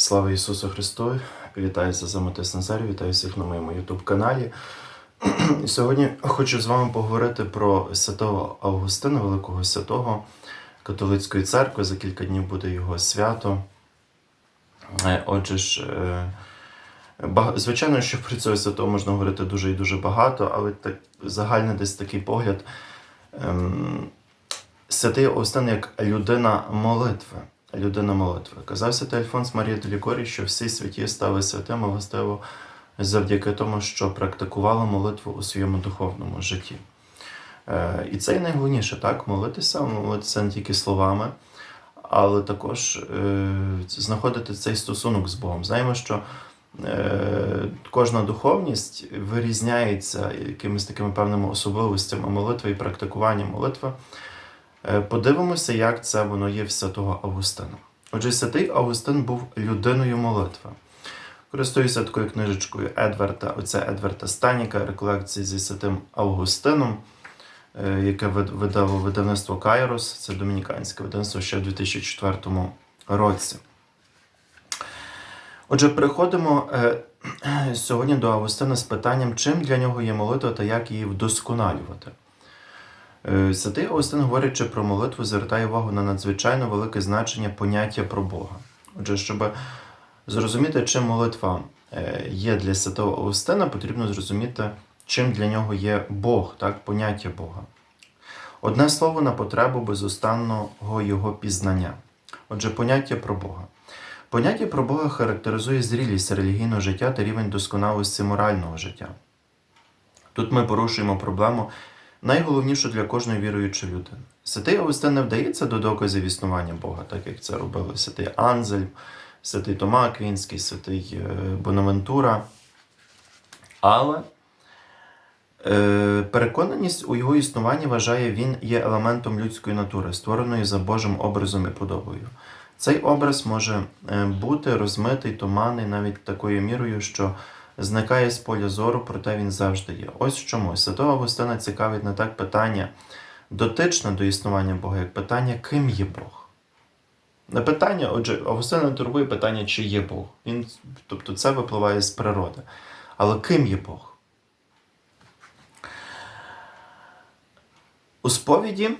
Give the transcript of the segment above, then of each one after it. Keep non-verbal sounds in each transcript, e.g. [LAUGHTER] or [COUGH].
Слава Ісусу Христу! Вітаю за Матис Назар, вітаю всіх на моєму YouTube каналі. [CLEARS THROAT] Сьогодні хочу з вами поговорити про святого Августина, Великого Святого Католицької церкви. За кілька днів буде його свято. Е, Отже ж, е, звичайно, що про цього святого можна говорити дуже і дуже багато, але так загальний десь такий погляд. ем, Святий Августин як людина молитви. Людина молитви. Казав святий Альфонс Марія Делікорі, що всі святі стали святими властиво завдяки тому, що практикували молитву у своєму духовному житті. Е, І це і найголовніше, так, молитися, молитися не тільки словами, але також е, знаходити цей стосунок з Богом. Знаємо, що е, кожна духовність вирізняється якимись такими певними особливостями молитви і практикування молитви. Е, Подивимося, як це воно є в святого Августина. Отже, святий Августин був людиною молитви. Користуюся такою книжечкою Едварда, оце Едварда Станіка, реколекції зі святим Августином, е, яке видало видавництво Кайрос, це домініканське видавництво ще в 2004 році. Отже, переходимо е, сьогодні до Августина з питанням, чим для нього є молитва та як її вдосконалювати. Е, Святий Августин, говорячи про молитву, звертає увагу на надзвичайно велике значення поняття про Бога. Отже, щоб зрозуміти, чим молитва е, є для святого Августина, потрібно зрозуміти, чим для нього є Бог, так, поняття Бога. Одне слово на потребу безустанного його пізнання. Отже, поняття про Бога. Поняття про Бога характеризує зрілість релігійного життя та рівень досконалості морального життя. Тут ми порушуємо проблему, найголовнішу для кожної віруючої людини. Святий Августин не вдається до доказів існування Бога, так як це робили святий Анзель, святий Тома Аквінський, святий е, Бонавентура. Але е, переконаність у його існуванні вважає, він є елементом людської натури, створеної за Божим образом і подобою. Цей образ може е, бути розмитий, туманний навіть такою мірою, що зникає з поля зору, проте він завжди є. Ось чому. Святого Августина цікавить не так питання дотичне до існування Бога, як питання, ким є Бог. Не питання, отже, Августина турбує питання, чи є Бог. Він, тобто це випливає з природи. Але ким є Бог? У сповіді,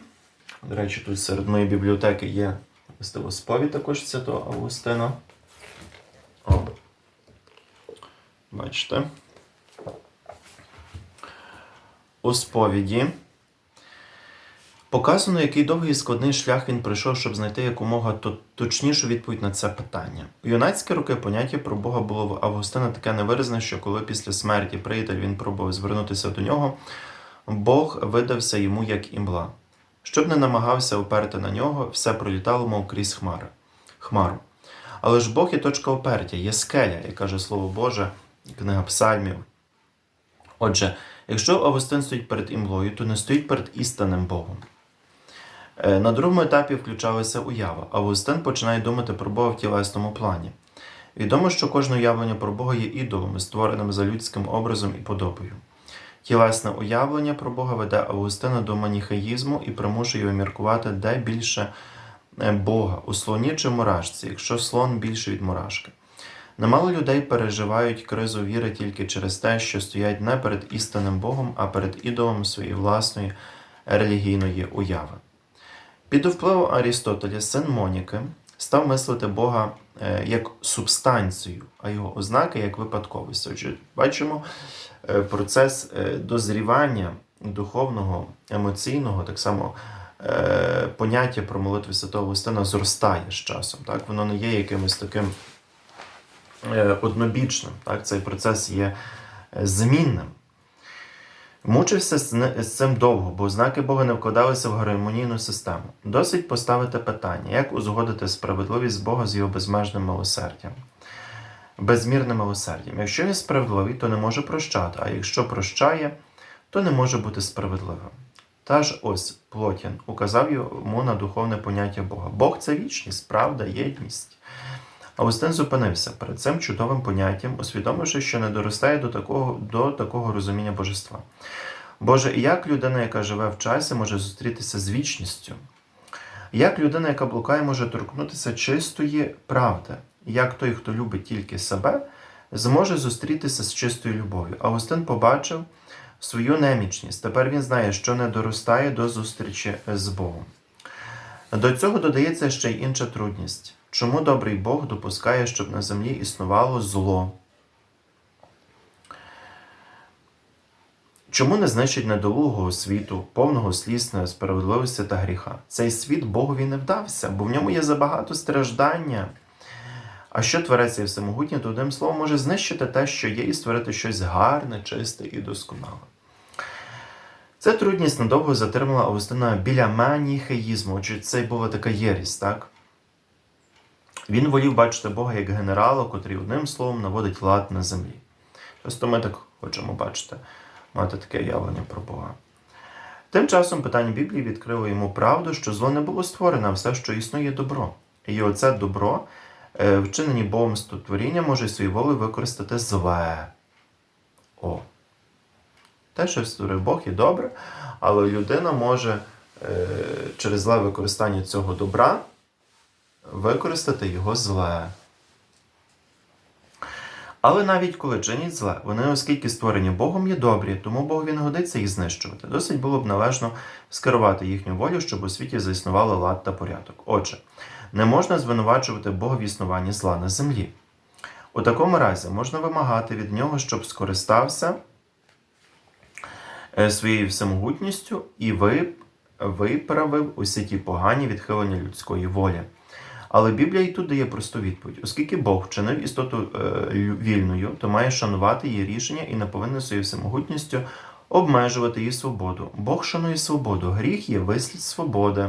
до речі, тут серед моєї бібліотеки є сповідь також святого Августина. О, Бачите. У сповіді показано, який довгий і складний шлях він пройшов, щоб знайти якомога точнішу відповідь на це питання. У юнацькі роки поняття про Бога було в Августина таке невиразне, що коли після смерті приятель він пробував звернутися до нього, Бог видався йому як імла. Щоб не намагався уперти на нього, все пролітало, мов крізь хмари. хмару. Але ж Бог є точка опертя, є скеля, як каже Слово Боже, книга Псальмів. Отже, якщо Августин стоїть перед імлою, то не стоїть перед істинним Богом. Е, На другому етапі включалася уява. Августин починає думати про Бога в тілесному плані. Відомо, що кожне уявлення про Бога є ідолом, створеним за людським образом і подобою. Тілесне уявлення про Бога веде Августина до маніхеїзму і примушує його міркувати, де більше е, Бога у слоні чи мурашці, якщо слон більше від мурашки. Немало людей переживають кризу віри тільки через те, що стоять не перед істинним Богом, а перед ідолом своєї власної релігійної уяви. Під впливом Арістотеля, син Моніки, став мислити Бога е, як субстанцію, а його ознаки як випадковість. Отже, бачимо е, процес е, дозрівання духовного, емоційного, так само поняття про молитву Святого Августина зростає з часом. Так? Воно не є якимось таким однобічним. Так? Цей процес є е, змінним. Мучився з цим довго, бо знаки Бога не вкладалися в гармонійну систему. Досить поставити питання, як узгодити справедливість Бога з його безмежним милосердям, безмірним милосердям. Якщо він справедливий, то не може прощати, а якщо прощає, то не може бути справедливим. Та ж ось Плотін указав йому на духовне поняття Бога. Бог це вічність, правда, єдність. Августин зупинився перед цим чудовим поняттям, усвідомивши, що не доростає до такого, до такого розуміння божества. Боже, як людина, яка живе в часі, може зустрітися з вічністю? Як людина, яка блукає, може торкнутися чистої правди? як той, хто любить тільки себе, зможе зустрітися з чистою любов'ю. Августин побачив свою немічність. Тепер він знає, що не доростає до зустрічі з Богом. До цього додається ще й інша трудність. Чому добрий Бог допускає, щоб на землі існувало зло? Чому не знищить недолугого світу, повного сліз, несправедливості та гріха? Цей світ Богові не вдався, бо в ньому є забагато страждання. А що твореться і всемогутнє, то одним словом може знищити те, що є, і створити щось гарне, чисте і досконале. Ця трудність надовго затримала Августина біля маніхеїзму, отже, це була така єрість, так? Він волів бачити Бога як генерала, котрий одним словом наводить лад на землі. Просто ми так хочемо бачити, мати таке явлення про Бога. Тим часом питання Біблії відкрило йому правду, що зло не було створене, а все, що існує добро. І оце добро, е, вчинені Богом створіння, може свою волю використати зле. О. Те, що створив Бог, є добре, але людина може е, через зле використання цього добра використати його зле. Але навіть коли чинять зле, вони, оскільки створені Богом, є добрі, тому Богові не годиться їх знищувати. Досить було б належно скерувати їхню волю, щоб у світі заіснували лад та порядок. Отже, не можна звинувачувати Бога в існуванні зла на землі. У такому разі можна вимагати від нього, щоб скористався е, своєю всемогутністю і виправив усі ті погані відхилення людської волі. Але Біблія і тут дає просту відповідь: оскільки Бог вчинив істоту е, вільною, то має шанувати її рішення і не повинен своєю всемогутністю обмежувати її свободу. Бог шанує свободу. Гріх є вислід свободи,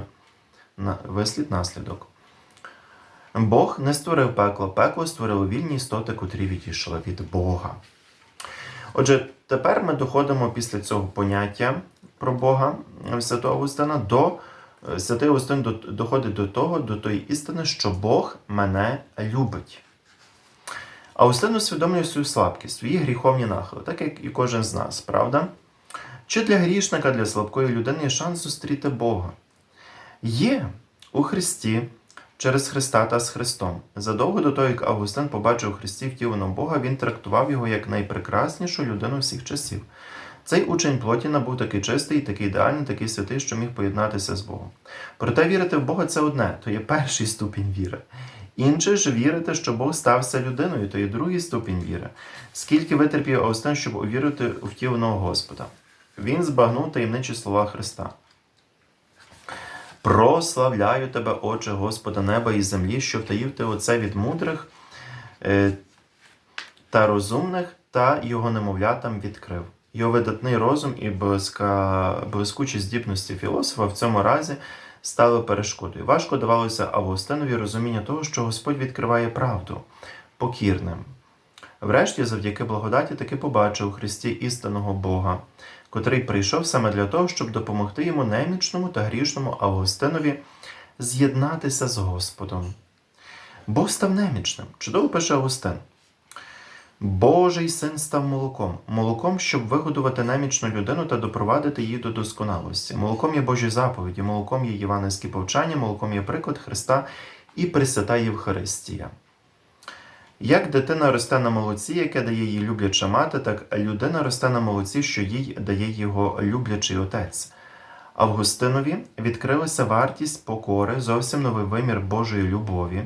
вислід наслідок. Бог не створив пекло, пекло створило вільні істоти, котрі відійшли від Бога. Отже, тепер ми доходимо після цього поняття про Бога Святого Августина до Святий Августин доходить до того, до тої істини, що Бог мене любить. Августин усвідомлює свою слабкість, свої гріховні нахили, так як і кожен з нас, правда? Чи для грішника, для слабкої людини є шанс зустріти Бога? Є у Христі через Христа та з Христом. Задовго до того, як Августин побачив Христі втіленого Бога, він трактував його як найпрекраснішу людину всіх часів. Цей учень Плотіна був такий чистий, такий ідеальний, такий святий, що міг поєднатися з Богом. Проте вірити в Бога це одне, то є перший ступінь віри. Інше ж вірити, що Бог стався людиною, то є другий ступінь віри. Скільки витерпів Августин, щоб увірити у втіленого Господа? Він збагнув таємничі слова Христа. Прославляю тебе, Отче Господа неба і землі, що втаїв ти оце від мудрих е, та розумних, та його немовлятам відкрив. Його видатний розум і блискучі здібності філософа в цьому разі стали перешкодою. Важко давалося Августинові розуміння того, що Господь відкриває правду покірним. Врешті, завдяки благодаті, таки побачив у Христі істинного Бога, котрий прийшов саме для того, щоб допомогти йому немічному та грішному Августинові з'єднатися з Господом. Бог став немічним. Чудово пише Августин. Божий син став молоком, молоком, щоб вигодувати немічну людину та допровадити її до досконалості. Молоком є Божі заповіді, молоком є євангельські повчання, молоком є приклад Христа і Пресвята Євхаристія. Як дитина росте на молоці, яке дає їй любляча мати, так людина росте на молоці, що їй дає його люблячий отець. Августинові відкрилася вартість покори, зовсім новий вимір Божої любові.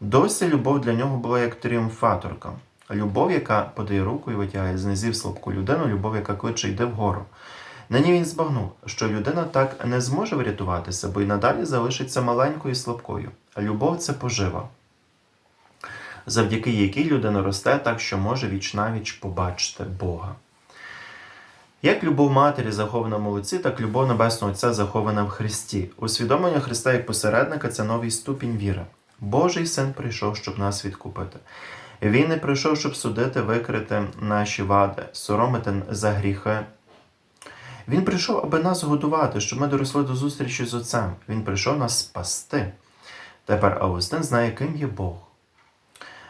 Досі любов для нього була як тріумфаторка. Любов, яка подає руку і витягає з низів слабку людину, любов, яка кличе йде вгору. Нині він збагнув, що людина так не зможе врятуватися, бо й надалі залишиться маленькою і слабкою. А любов це пожива, завдяки якій людина росте так, що може віч-навіч побачити Бога. Як любов матері захована в молоці, так любов Небесного Отця захована в Христі. Усвідомлення Христа як посередника це новий ступінь віри. Божий син прийшов, щоб нас відкупити. Він не прийшов, щоб судити, викрити наші вади, соромити за гріхи. Він прийшов, аби нас годувати, щоб ми доросли до зустрічі з Отцем. Він прийшов нас спасти. Тепер Августин знає, ким є Бог.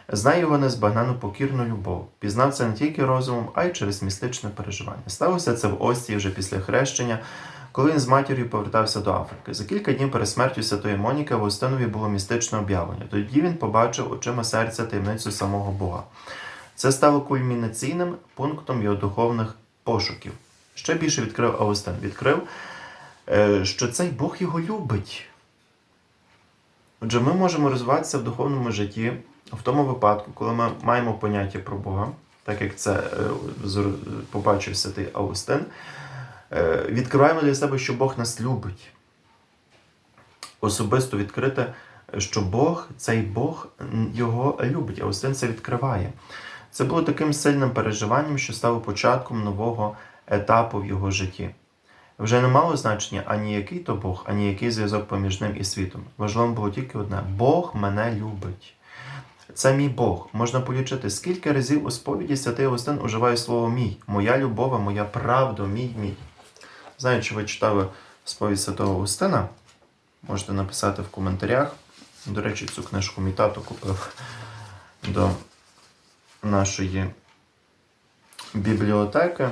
Знає його незбагнану покірну любов. Пізнав це не тільки розумом, а й через містичне переживання. Сталося це в Ості вже після хрещення, коли він з матір'ю повертався до Африки. За кілька днів перед смертю святої Моніки в Устинові було містичне об'явлення. Тоді він побачив очима серця таємницю самого Бога. Це стало кульмінаційним пунктом його духовних пошуків. Ще більше відкрив Аустин. Відкрив, е, що цей Бог його любить. Отже, ми можемо розвиватися в духовному житті в тому випадку, коли ми маємо поняття про Бога, так як це е, побачив святий Аустин, відкриваємо для себе, що Бог нас любить. Особисто відкрити, що Бог, цей Бог його любить. Аустин це відкриває. Це було таким сильним переживанням, що стало початком нового етапу в його житті. Вже не мало значення ані який то Бог, ані який зв'язок поміж ним і світом. Важливо було тільки одне: Бог мене любить. Це мій Бог. Можна полічити, скільки разів у сповіді святий Августин уживає слово мій, моя любова, моя правда, мій мій. Знаю, чи ви читали сповідь святого Августина? Можете написати в коментарях. До речі, цю книжку мій тато купив до нашої бібліотеки.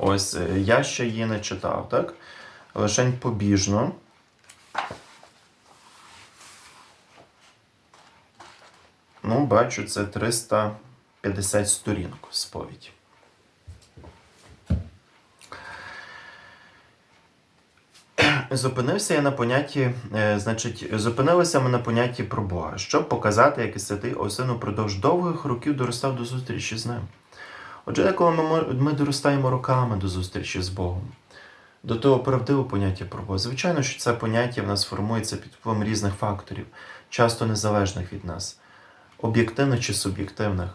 Ось я ще її не читав, так? Лишень побіжно. Ну, бачу, це 350 сторінок сповідь. Зупинився я на понятті, е, значить, зупинилися ми на понятті про Бога, щоб показати, як святий Осин упродовж довгих років доростав до зустрічі з ним. Отже, коли ми, ми доростаємо роками до зустрічі з Богом, до того правдивого поняття про Бога. Звичайно, що це поняття в нас формується під впливом різних факторів, часто незалежних від нас, об'єктивних чи суб'єктивних.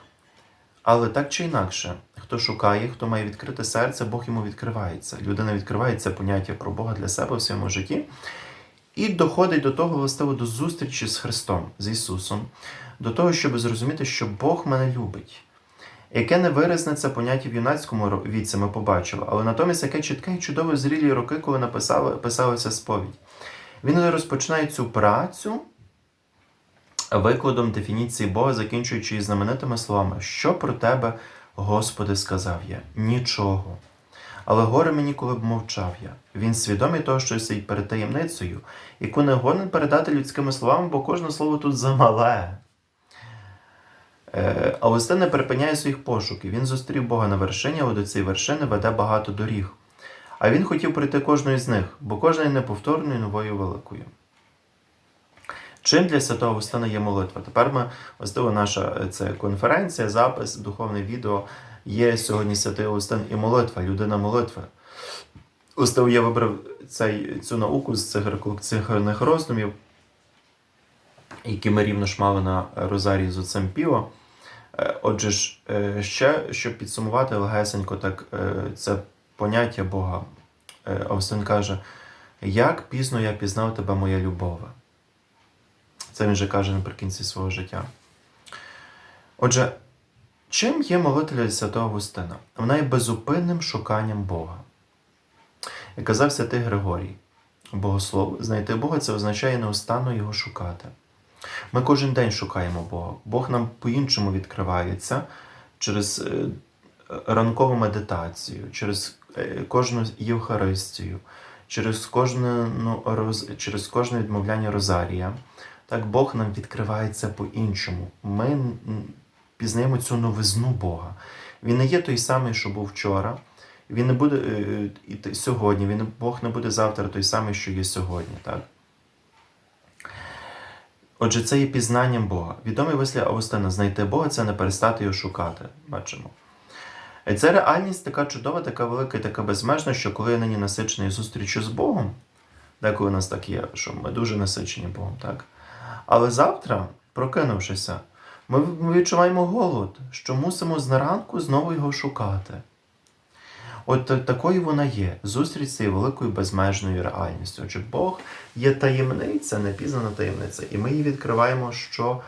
Але так чи інакше, хто шукає, хто має відкрите серце, Бог йому відкривається. Людина відкриває це поняття про Бога для себе в своєму житті і доходить до того властиво до зустрічі з Христом, з Ісусом, до того, щоб зрозуміти, що Бог мене любить. Яке не виразне це поняття в юнацькому віці ми побачили, але натомість яке чітке і чудове зрілі роки, коли написали, писалася сповідь. Він розпочинає цю працю викладом дефініції Бога, закінчуючи знаменитими словами: Що про тебе, Господи, сказав я? Нічого. Але горе мені, коли б мовчав я. Він свідомий того, що стоїть перед таємницею, яку не годен передати людськими словами, бо кожне слово тут замале. Е, Августин не припиняє своїх пошуків. Він зустрів Бога на вершині, але до цієї вершини веде багато доріг. А він хотів пройти кожну із них, бо кожна є неповторною новою великою. Чим для святого Августина є молитва? Тепер ми, можливо, наша е, це конференція, запис, духовне відео. Є сьогодні святий Августин і молитва, людина молитви. Устав я вибрав цей, цю науку з цих рефлексивних роздумів, які ми рівно ж мали на Розарії з отцем Піо. Е, Отже ж, е, ще, щоб підсумувати легесенько, так це поняття Бога. Августин каже, як пізно я пізнав тебе, моя любове. Це він же каже наприкінці свого життя. Отже, чим є молитва святого Августина? Вона є безупинним шуканням Бога. Як казав святий Григорій, богослов, знайти Бога це означає неустанно його шукати. Ми кожен день шукаємо Бога. Бог нам по-іншому відкривається через е, ранкову медитацію, через е, кожну Євхаристію, через кожне, ну, роз, через кожне відмовляння Розарія. Так Бог нам відкривається по-іншому. Ми пізнаємо цю новизну Бога. Він не є той самий, що був вчора. Він не буде е, і сьогодні. Він Бог не буде завтра той самий, що є сьогодні. Так? Отже, це є пізнанням Бога. Відомий вислів Августина знайти Бога це не перестати його шукати. Бачимо. І Це реальність така чудова, така велика і така безмежна, що коли я нині насичений зустрічю з Богом, деколи у нас так є, що ми дуже насичені Богом, так? Але завтра, прокинувшися, ми відчуваємо голод, що мусимо з наранку знову його шукати. От такою вона є, зустріч з великою безмежною реальністю. Отже, Бог є таємниця, непізнана таємниця, і ми її відкриваємо що,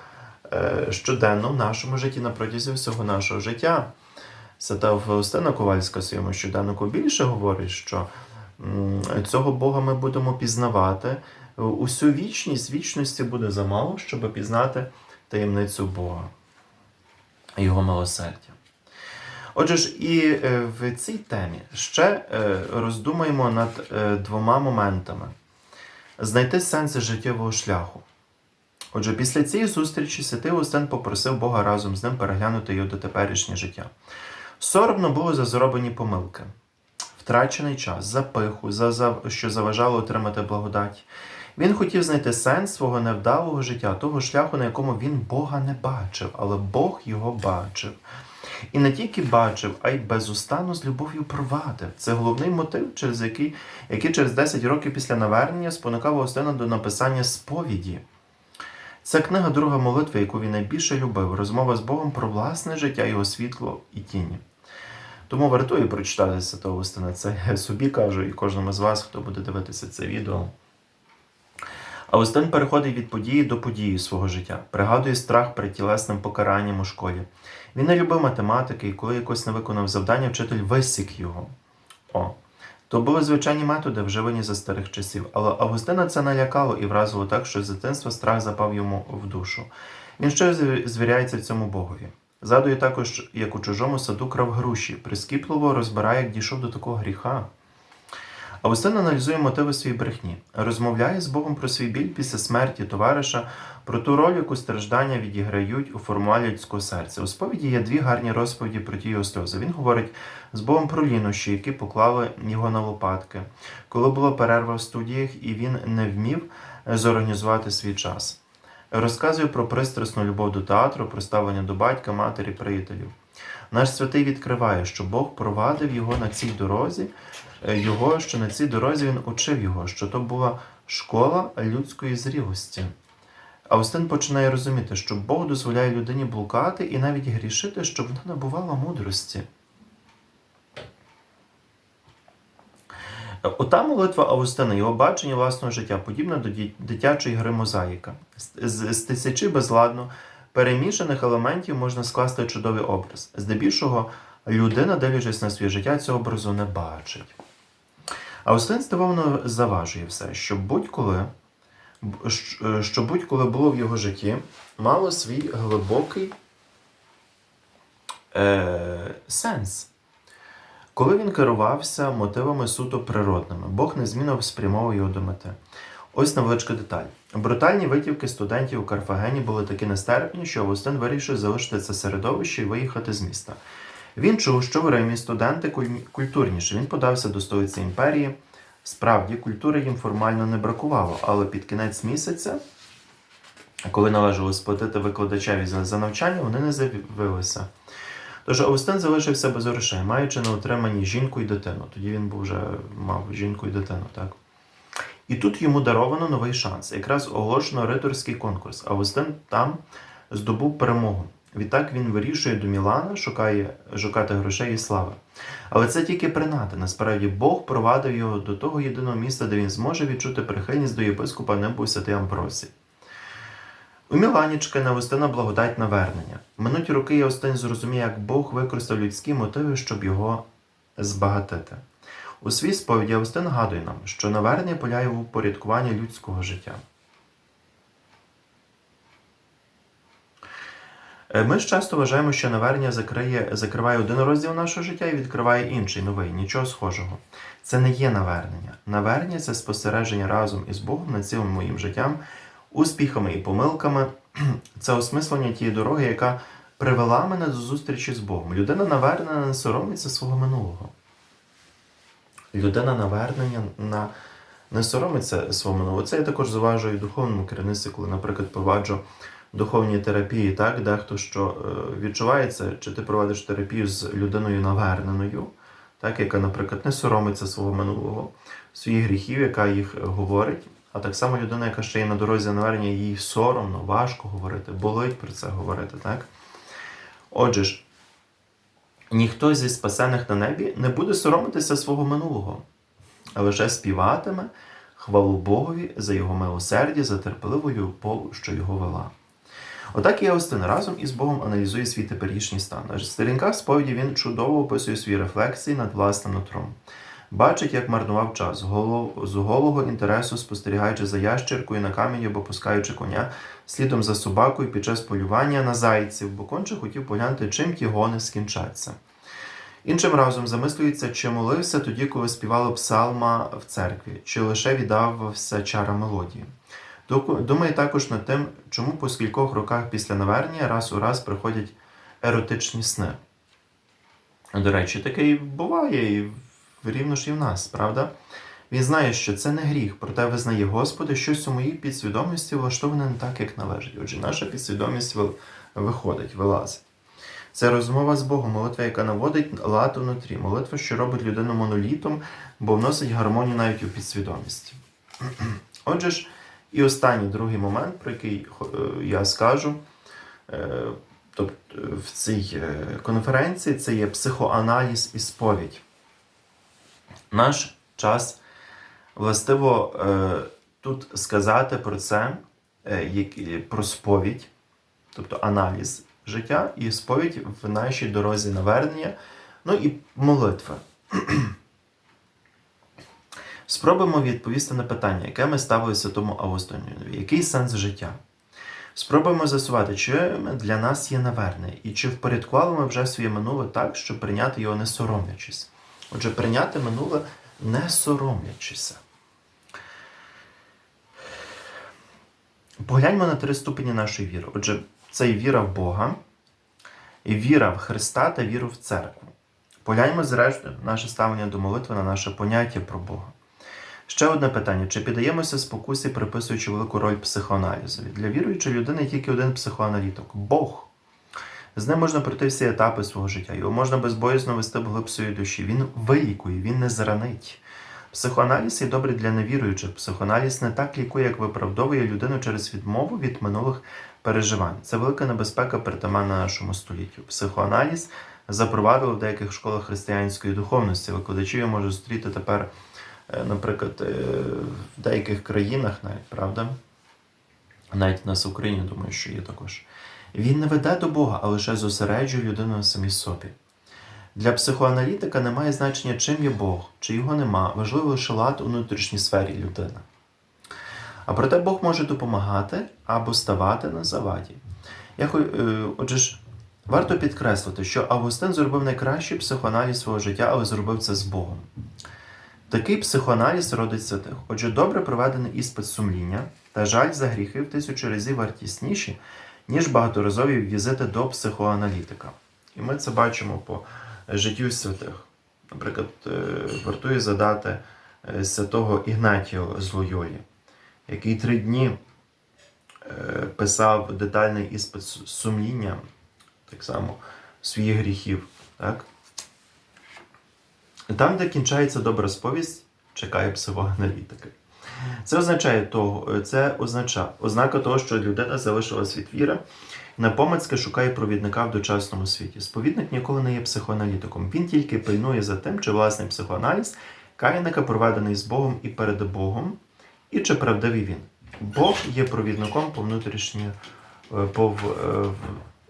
е, щоденно в нашому житті на протязі всього нашого життя. Свята Фаустина Ковальська в своєму щоденнику більше говорить, що цього Бога ми будемо пізнавати. Усю вічність вічності буде замало, щоб пізнати таємницю Бога, Його милосердя. Отже ж, і е, в цій темі ще е, роздумаємо над е, двома моментами: знайти сенси життєвого шляху. Отже, після цієї зустрічі святий Устин попросив Бога разом з ним переглянути його дотеперішнє життя. Соромно було за зроблені помилки, втрачений час, за пиху, за, за що заважало отримати благодать. Він хотів знайти сенс свого невдалого життя, того шляху, на якому він Бога не бачив, але Бог його бачив. І не тільки бачив, а й безустанно з любов'ю провадив. Це головний мотив, через який, який через 10 років після навернення спонукав Остина до написання сповіді. Це книга друга молитви, яку він найбільше любив, розмова з Богом про власне життя, його світло і тіні. Тому вартує прочитати Святого Устина. Це я собі кажу і кожному з вас, хто буде дивитися це відео. Аустин переходить від події до події свого життя, пригадує страх перед тілесним покаранням у школі. Він не любив математики, і коли якось не виконав завдання, вчитель висік його. О, то були звичайні методи, вживані за старих часів, але Августина це налякало і вразило так, що з дитинства страх запав йому в душу. Він ще звіряється цьому Богові. Згадує також, як у чужому саду крав груші, прискіпливо розбирає, як дійшов до такого гріха. Августин аналізує мотиви своєї брехні, розмовляє з Богом про свій біль після смерті товариша, про ту роль, яку страждання відіграють у формуванні людського серця. У сповіді є дві гарні розповіді про ті його сльози. Він говорить з Богом про лінощі, які поклали його на лопатки, коли була перерва в студіях, і він не вмів зорганізувати свій час. Розказує про пристрасну любов до театру, про ставлення до батька, матері, приятелів. Наш святий відкриває, що Бог провадив його на цій дорозі, е, його, що на цій дорозі він учив його, що то була школа людської зрілості. Аустин починає розуміти, що Бог дозволяє людині блукати і навіть грішити, щоб вона набувала мудрості. Ота молитва Августина, його бачення власного життя, подібне до дитячої гри мозаїка. З, з тисячі безладно перемішаних елементів можна скласти чудовий образ. Здебільшого, людина, дивлячись на своє життя, цього образу не бачить. Августин здивовано заважує все, що будь-коли що будь-коли було в його житті, мало свій глибокий е, сенс. Коли він керувався мотивами суто природними, Бог незмінно спрямовував його до мети. Ось невеличка деталь. Брутальні витівки студентів у Карфагені були такі нестерпні, що Августин вирішив залишити це середовище і виїхати з міста. Він чув, що в Римі студенти культурніші. Він подався до столиці імперії. Справді, культури їм формально не бракувало, але під кінець місяця, коли належало сплатити викладачеві за навчання, вони не з'явилися. Тож Августин залишився без грошей, маючи на утриманні жінку і дитину. Тоді він був вже мав жінку і дитину, так? І тут йому даровано новий шанс. Якраз оголошено риторський конкурс. Августин там здобув перемогу. Відтак він вирішує до Мілана, шукає шукати грошей і слави. Але це тільки принада. Насправді Бог провадив його до того єдиного місця, де він зможе відчути прихильність до єпископа небу Святий Амбросій. У Мілані чекає на Августина благодать навернення. Минуті роки Августин зрозуміє, як Бог використав людські мотиви, щоб його збагатити. У свій сповіді Августин нагадує нам, що навернення поляє в упорядкуванні людського життя. Ми ж часто вважаємо, що навернення закриє, закриває один розділ нашого життя і відкриває інший, новий, нічого схожого. Це не є навернення. Навернення це спостереження разом із Богом над цілим моїм життям, успіхами і помилками. [CLEARS THROAT] Це осмислення тієї дороги, яка привела мене до зустрічі з Богом. Людина навернена не соромиться свого минулого. Людина навернення на не соромиться свого минулого. Це я також заважую духовному керівництві, коли, наприклад, проваджу духовні терапії, так, дехто що е, відчувається, чи ти проводиш терапію з людиною наверненою, так, яка, наприклад, не соромиться свого минулого, своїх гріхів, яка їх говорить. А так само людина, яка ще є на дорозі навернення, їй соромно, важко говорити, болить про це говорити. так? Отже ж, ніхто зі спасених на небі не буде соромитися свого минулого, а лише співатиме хвалу Богові за його милосердя, за терпеливу любов, що його вела. Отак і разом із Богом аналізує свій теперішній стан. На сторінках сповіді він чудово описує свої рефлексії над власним нутром. Бачить, як марнував час, з голого інтересу спостерігаючи за ящеркою на камені або пускаючи коня, слідом за собакою під час полювання на зайців, бо конче хотів поглянути, чим ті гони скінчаться. Іншим разом замислюється, чи молився тоді, коли співали псалма в церкві, чи лише віддавався чара мелодії. Ду- Думає також над тим, чому по скількох роках після навернення раз у раз приходять еротичні сни. До речі, таке і буває, і рівно ж і в нас, правда? Він знає, що це не гріх, проте визнає Господи, щось у моїй підсвідомості влаштоване не так, як належить. Отже, наша підсвідомість виходить, вилазить. Це розмова з Богом, молитва, яка наводить лад внутрі, молитва, що робить людину монолітом, бо вносить гармонію навіть у підсвідомість. [CLEARS THROAT] Отже ж, і останній другий момент, про який е, я скажу, е, тобто в цій е, конференції, це є психоаналіз і сповідь. Наш час властиво тут сказати про це, про сповідь, тобто аналіз життя і сповідь в нашій дорозі навернення, ну і молитва. Спробуємо відповісти на питання, яке ми ставили Святому Августинові. Який сенс життя? Спробуємо з'ясувати, чи для нас є навернення, і чи впорядкували ми вже своє минуле так, щоб прийняти його не соромлячись. Отже, прийняти минуле не соромлячися. Погляньмо на три ступені нашої віри. Отже, це і віра в Бога, і віра в Христа та віру в церкву. Погляньмо, зрештою, наше ставлення до молитви на наше поняття про Бога. Ще одне питання: чи піддаємося спокусі, приписуючи велику роль психоаналізові? Для віруючої людини тільки один психоаналітик Бог. З ним можна пройти всі етапи свого життя. Його можна безбоязно вести вглиб своєї душі. Він вилікує, він не зранить. Психоаналіз є добрий для невіруючих. Психоаналіз не так лікує, як виправдовує людину через відмову від минулих переживань. Це велика небезпека притаманна нашому століттю. Психоаналіз запровадили в деяких школах християнської духовності. Викладачі я можу зустріти тепер, наприклад, е, в деяких країнах, навіть правда, навіть у нас в Україні, думаю, що є також. Він не веде до Бога, а лише зосереджує людину на самій собі. Для психоаналітика немає значення, чим є Бог, чи його нема. Важливо лише лад у внутрішній сфері людини. А проте Бог може допомагати або ставати на заваді. Я, е, отже ж, варто підкреслити, що Августин зробив найкращий психоаналіз свого життя, але зробив це з Богом. Такий психоаналіз родить святих. Отже, добре проведений іспит сумління та жаль за гріхи в тисячу разів вартісніші, ніж багаторазові візити до психоаналітика. І ми це бачимо по життю святих. Наприклад, е, вартує задати е, святого Ігнатія з Лойолі, який три дні е, писав детальний іспит сумління, так само своїх гріхів. Так? Там, де кінчається добра сповість, чекає психоаналітики. Це означає того, це означає ознака того, що людина залишилась від віри, напомацьки шукає провідника в дочасному світі. Сповідник ніколи не є психоаналітиком. Він тільки пильнує за тим, чи власний психоаналіз каяника проведений з Богом і перед Богом, і чи правдивий він. Бог є провідником по внутрішньо, е, по е,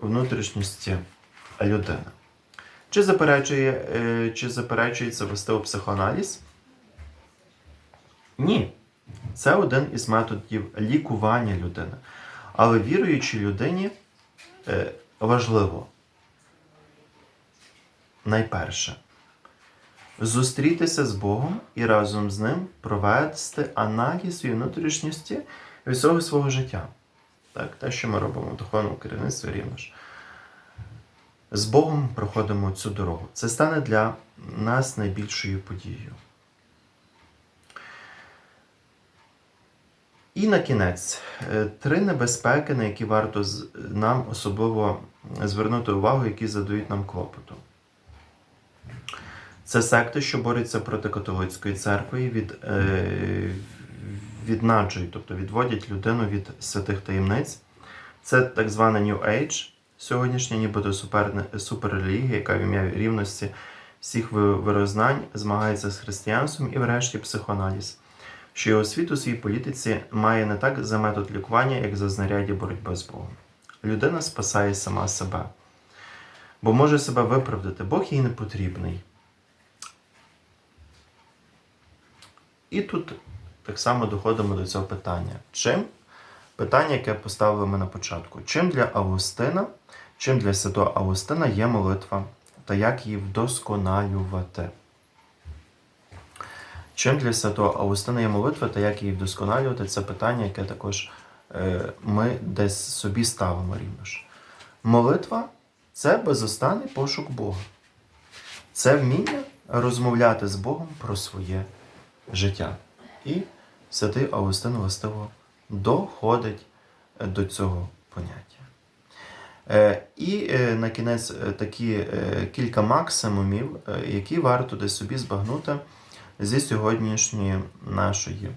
внутрішності людини. Чи заперечує, е, чи заперечується вести у психоаналіз? Ні. Це один із методів лікування людини. Але віруючій людині е, важливо найперше зустрітися з Богом і разом з ним провести аналіз своєї внутрішності і всього свого життя. Так, те, що ми робимо в духовному керівництві рівно ж. З Богом проходимо цю дорогу. Це стане для нас найбільшою подією. І на кінець е, три небезпеки, на які варто нам особливо звернути увагу, які задають нам клопоту. Це секти, що борються проти католицької церкви, від, е, віднаджують, тобто відводять людину від святих таємниць. Це так звана New Age, сьогоднішня нібито суперне- яка в ім'я рівності всіх вирознань змагається з християнством і, врешті, психоаналіз, що його світ у своїй політиці має не так за метод лікування, як за знаряддя боротьби з Богом. Людина спасає сама себе, бо може себе виправдати, Бог їй не потрібний. І тут так само доходимо до цього питання. Чим? Питання, яке поставили ми на початку. Чим для Августина, чим для святого Августина є молитва та як її вдосконалювати. Чим для святого Августина є молитва та як її вдосконалювати, це питання, яке також е, ми десь собі ставимо рівно ж. Молитва це безостанний пошук Бога. Це вміння розмовляти з Богом про своє життя. І святий Августин властиво доходить е, до цього поняття. Е, І е, на кінець такі кілька максимумів, які варто десь собі збагнути зі сьогоднішньої нашої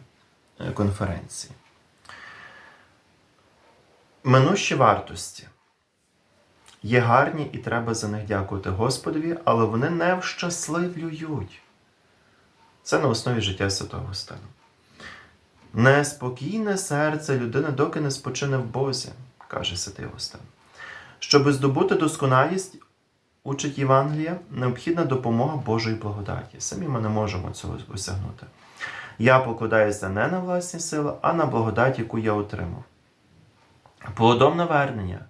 конференції. Минущі вартості є гарні і треба за них дякувати Господові, але вони не вщасливлюють. Це на основі життя Святого Августина. Неспокійне серце людини, доки не спочине в Бозі, каже Святий Августин. Щоби здобути досконалість, учить Євангелія, необхідна допомога Божої благодаті. Самі ми не можемо цього осягнути. Я покладаюся не на власні сили, а на благодать, яку я отримав. Плодом навернення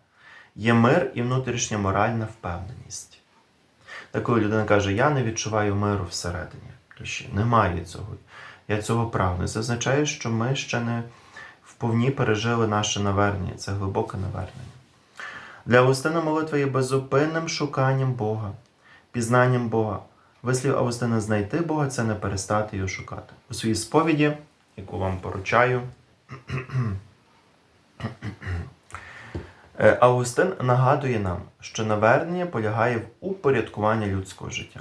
є мир і внутрішня моральна впевненість. Та коли людина каже, я не відчуваю миру всередині душі, немає цього. Я цього прагну. Це означає, що ми ще не вповні пережили наше навернення, це глибоке навернення. Для Августина молитва є безупинним шуканням Бога, пізнанням Бога. Вислів Августина знайти Бога це не перестати його шукати. У своїй сповіді, яку вам поручаю, Е, Августин нагадує нам, що навернення полягає в упорядкуванні людського життя.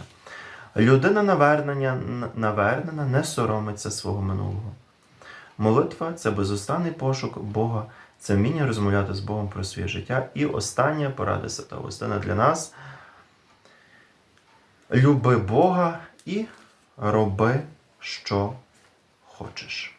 Людина навернення, навернена не соромиться свого минулого. Молитва це безустанний пошук Бога, це вміння розмовляти з Богом про своє життя. І остання порада Святого Остана для нас. Люби Бога і роби, що хочеш.